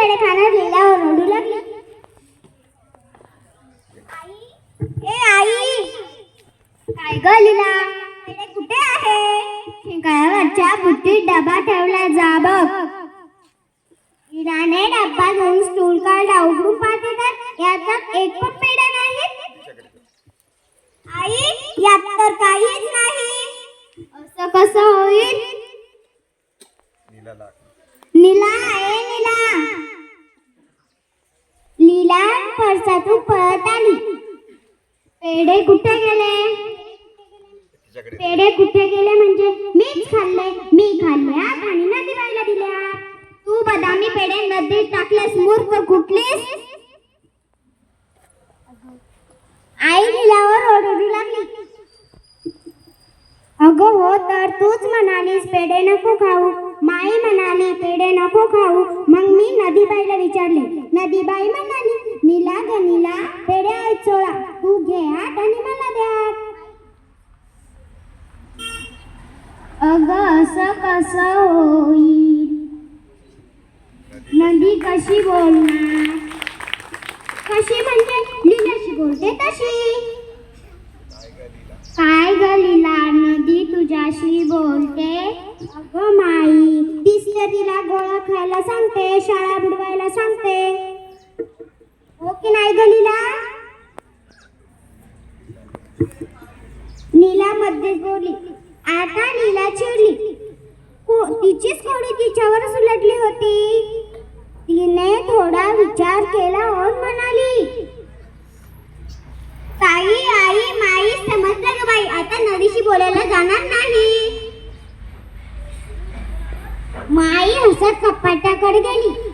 खाणार लिहिल्यावर रडू लागली. ए आई काय ग लीला? कुठे आहे? गावाच्या बुट्टीत डबा ठेवला जा बघ. लीलाने डब्बा घेऊन स्टूल काढला उघडून पाहते तर याच्यात एक पण पेढा नाही. आई यात तर काहीच नाही. असं कसं होईल? नीला आहे. नीला परसातून पळत आली. पेढे कुठे गेले? पेढे कुठे गेले म्हणजे मीच खाल्ले. मी खाल्ल्यात आणि नदीबाईला दिल्या. तू बदामी पेढे नदीत टाकलेस मूर्ख कुठलीस आई लीलावर ओरडू लागली. अगं हो तर तूच म्हणालीस पेढे नको खाऊ. माई म्हणाली पेढे नको खाऊ. मग मी नदीबाईला विचारले. नदीबाई म्हणाली नीला घे आठ आणि मला द्या अग असं कसं होईल? नदी कशी बोलणार? कशी म्हणजे? लीलाशी बोलते तशी. काय ग नीला नदी तुझ्याशी बोलते. अगं माई दिसले तिला गोळा खायला सांगते शाळा बुडवायला सांगते. हो की नाही ग लीला नीला मध्येच बोलली आता नीला चिडली. तिचीच कोडी तिच्यावरच उलटली होती. तिने थोडा विचार केला और म्हणाली ताई आई माई समजलं ग बाई आता नदीशी बोलायला जाणार नाही. माई हसत कपाटाकडे गेली.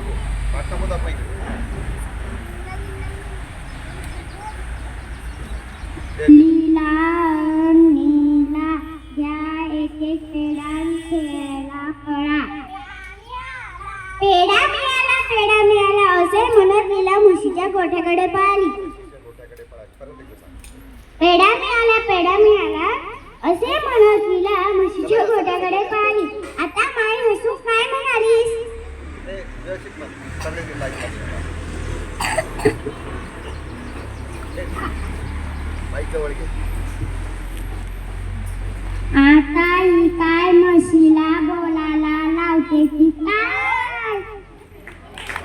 पाठ नको. दाखव लीला नीला एक एक पेढा मिळाला पेढा मिळाला. असे म्हणत लीला म्हशीच्या गोठ्याकडे पळाली गोट्याकडे पेढा मिळाला पेढा मिळाला असे म्हणत लीला म्हशीच्या गोठ्याकडे पळाली ആ